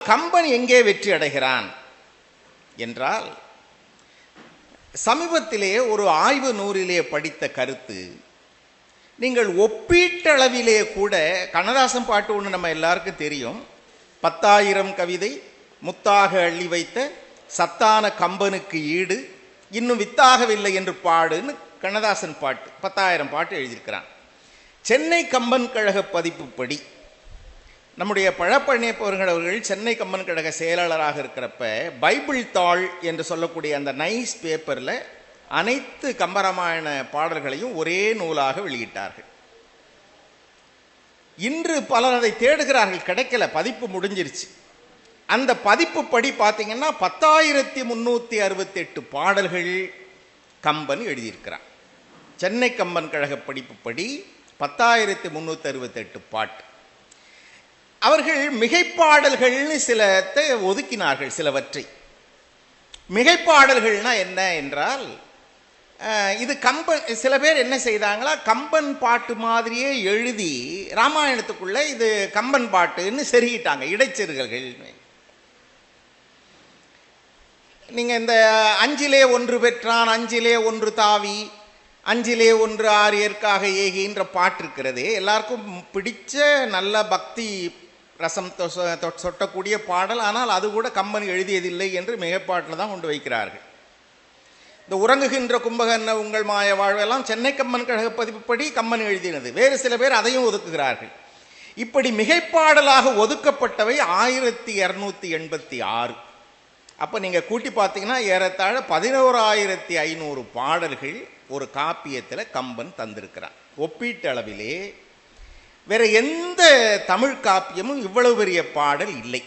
கம்பன் எங்கே வெற்றி அடைகிறான் என்றால் சமீபத்திலே ஒரு ஆய்வு நூலிலே படித்த கருத்து நீங்கள் ஒப்பீட்டளவிலே கூட கண்ணதாசன் பாட்டு ஒன்று நம்ம எல்லாருக்கும் தெரியும். பத்தாயிரம் கவிதை முத்தாக அள்ளி வைத்த சத்தான கம்பனுக்கு ஈடு இன்னும் வித்தாகவில்லை என்று பாடுன்னு கண்ணதாசன் பாட்டு பத்தாயிரம் பாட்டு எழுதியிருக்கிறான். சென்னை கம்பன் கழக பதிப்புப்படி நம்முடைய பழப்பழனியப்பவர்கள் அவர்கள் சென்னை கம்பன் கழக செயலாளராக இருக்கிறப்ப பைபிள் தாள் என்று சொல்லக்கூடிய அந்த நைஸ் பேப்பரில் அனைத்து கம்பராமாயண பாடல்களையும் ஒரே நூலாக வெளியிட்டார்கள். இன்று பலர் அதை தேடுகிறார்கள் கிடைக்கல பதிப்பு முடிஞ்சிருச்சு. அந்த பதிப்பு படி பார்த்தீங்கன்னா பத்தாயிரத்தி முன்னூற்றி அறுபத்தெட்டு பாடல்கள் கம்பன் எழுதியிருக்கிறான். சென்னை கம்பன் கழக படிப்புப்படி பத்தாயிரத்தி முன்னூற்றி அறுபத்தெட்டு பாட்டு. அவர்கள் மிகைப்பாடல்கள்னு சிலத்தை ஒதுக்கினார்கள் சிலவற்றை. மிகைப்பாடல்கள்னா என்ன என்றால் இது கம்பன் சில பேர் என்ன செய்தாங்களா கம்பன் பாட்டு மாதிரியே எழுதி ராமாயணத்துக்குள்ளே இது கம்பன் பாட்டுன்னு செருகிட்டாங்க இடைச்செருகல்கள். நீங்கள் இந்த அஞ்சிலே ஒன்று பெற்றான் அஞ்சிலே ஒன்று தாவி அஞ்சிலே ஒன்று ஆரியர்க்காக ஏகின்ற பாட்டு இருக்கிறது எல்லாருக்கும் பிடிச்ச நல்ல பக்தி ரசம் தொ- சொட்டக்கூடிய பாடல். ஆனால் அது கூட கம்பன் எழுதியதில்லை என்று மிகப்பாட்டில் தான் கொண்டு வைக்கிறார்கள். இந்த உறங்குகின்ற கும்பகர்ண உங்கள் மாய வாழ்வெல்லாம் சென்னை கம்மன் கழக பதிப்புப்படி கம்மன் எழுதினது. வேறு சில பேர் அதையும் ஒதுக்குகிறார்கள். இப்படி மிகைப்பாடலாக ஒதுக்கப்பட்டவை ஆயிரத்தி இரநூத்தி எண்பத்தி ஆறு. அப்போ நீங்கள் கூட்டி பார்த்தீங்கன்னா ஏறத்தாழ பதினோராயிரத்தி ஐநூறு பாடல்கள் ஒரு காப்பியத்தில் கம்பன் தந்திருக்கிறான். ஒப்பீட்டளவிலே வேற எந்த தமிழ் காப்பியமும் இவ்வளவு பெரிய பாடல் இல்லை.